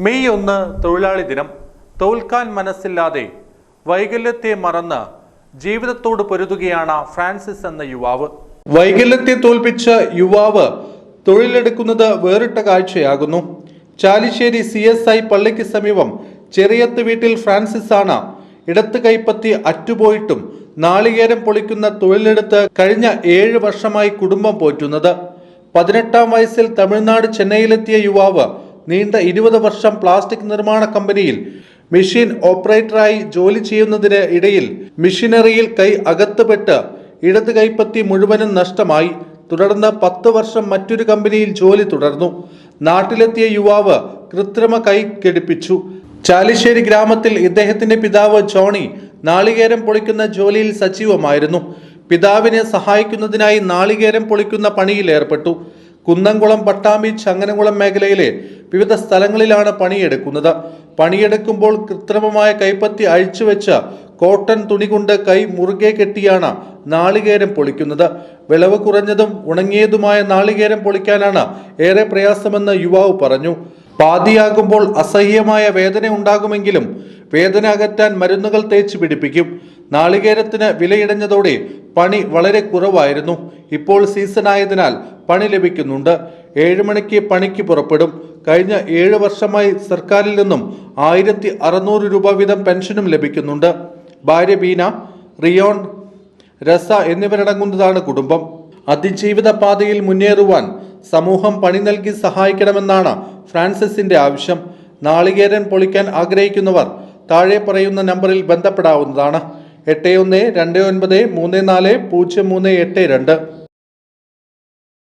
May ഒന്ന് തൊഴിലാളി ദിനം. തോൽക്കാൻ മനസ്സില്ലാതെ വൈകല്യത്തെ മറന്ന് ജീവിതത്തോട് പൊരുതുകയാണ് ഫ്രാൻസിസ് എന്ന യുവാവ്. വൈകല്യത്തെ തോൽപ്പിച്ച യുവാവ് തൊഴിലെടുക്കുന്നത് വേറിട്ട കാഴ്ചയാകുന്നു. ചാലിശ്ശേരി സി എസ് ഐ പള്ളിക്ക് സമീപം ചെറിയത്ത് വീട്ടിൽ ഫ്രാൻസിസ് ആണ് ഇടത്ത് കൈപ്പത്തി അറ്റുപോയിട്ടും നാളികേരം പൊളിക്കുന്ന തൊഴിലെടുത്ത് കഴിഞ്ഞ ഏഴ് വർഷമായി കുടുംബം പോറ്റുന്നത്. പതിനെട്ടാം വയസ്സിൽ തമിഴ്നാട് ചെന്നൈയിലെത്തിയ യുവാവ് നീണ്ട ഇരുപത് വർഷം പ്ലാസ്റ്റിക് നിർമ്മാണ കമ്പനിയിൽ മെഷീൻ ഓപ്പറേറ്ററായി ജോലി ചെയ്യുന്നതിന് ഇടയിൽ മെഷീനറിയിൽ കൈ അകത്തുപെട്ട് ഇടത് കൈപ്പത്തി മുഴുവനും നഷ്ടമായി. തുടർന്ന് പത്ത് വർഷം മറ്റൊരു കമ്പനിയിൽ ജോലി തുടർന്നു. നാട്ടിലെത്തിയ യുവാവ് കൃത്രിമ കൈ ഘടിപ്പിച്ചു. ചാലിശ്ശേരി ഗ്രാമത്തിൽ ഇദ്ദേഹത്തിന്റെ പിതാവ് ജോണി നാളികേരം പൊളിക്കുന്ന ജോലിയിൽ സജീവമായിരുന്നു. പിതാവിനെ സഹായിക്കുന്നതിനായി നാളികേരം പൊളിക്കുന്ന പണിയിൽ ഏർപ്പെട്ടു. കുന്നംകുളം പട്ടാമ്പി ചങ്ങനകുളം മേഖലയിലെ വിവിധ സ്ഥലങ്ങളിലാണ് പണിയെടുക്കുന്നത്. പണിയെടുക്കുമ്പോൾ കൃത്രിമമായ കൈപ്പത്തി അഴിച്ചുവെച്ച കോട്ടൺ തുണി കൊണ്ട് കൈ മുറുകെ കെട്ടിയാണ് നാളികേരം പൊളിക്കുന്നത്. വിളവ് കുറഞ്ഞതും ഉണങ്ങിയതുമായ നാളികേരം പൊളിക്കാനാണ് ഏറെ പ്രയാസമെന്ന് യുവാവ് പറഞ്ഞു. പാതിയാകുമ്പോൾ അസഹ്യമായ വേദന ഉണ്ടാകുമെങ്കിലും വേദന അകറ്റാൻ മരുന്നുകൾ തേച്ച് പിടിപ്പിക്കും. നാളികേരത്തിന് വിലയിടഞ്ഞതോടെ പണി വളരെ കുറവായിരുന്നു. ഇപ്പോൾ സീസൺ ആയതിനാൽ പണി ലഭിക്കുന്നുണ്ട്. ഏഴ് മണിക്ക് പണിക്ക് പുറപ്പെടും. കഴിഞ്ഞ ഏഴ് വർഷമായി സർക്കാരിൽ നിന്നും ആയിരത്തി അറുന്നൂറ് രൂപ വീതം പെൻഷനും ലഭിക്കുന്നുണ്ട്. ഭാര്യ ബീന റിയോൺ രസ എന്നിവരടങ്ങുന്നതാണ് കുടുംബം. അതിജീവിത പാതയിൽ മുന്നേറുവാൻ സമൂഹം പണി നൽകി സഹായിക്കണമെന്നാണ് ഫ്രാൻസിസിന്റെ ആവശ്യം. നാളികേരൻ പൊളിക്കാൻ ആഗ്രഹിക്കുന്നവർ താഴെ പറയുന്ന നമ്പറിൽ ബന്ധപ്പെടാവുന്നതാണ്. എട്ട് ഒന്ന് രണ്ട് ഒൻപത് മൂന്ന് നാല് പൂജ്യം മൂന്ന് എട്ട് രണ്ട്.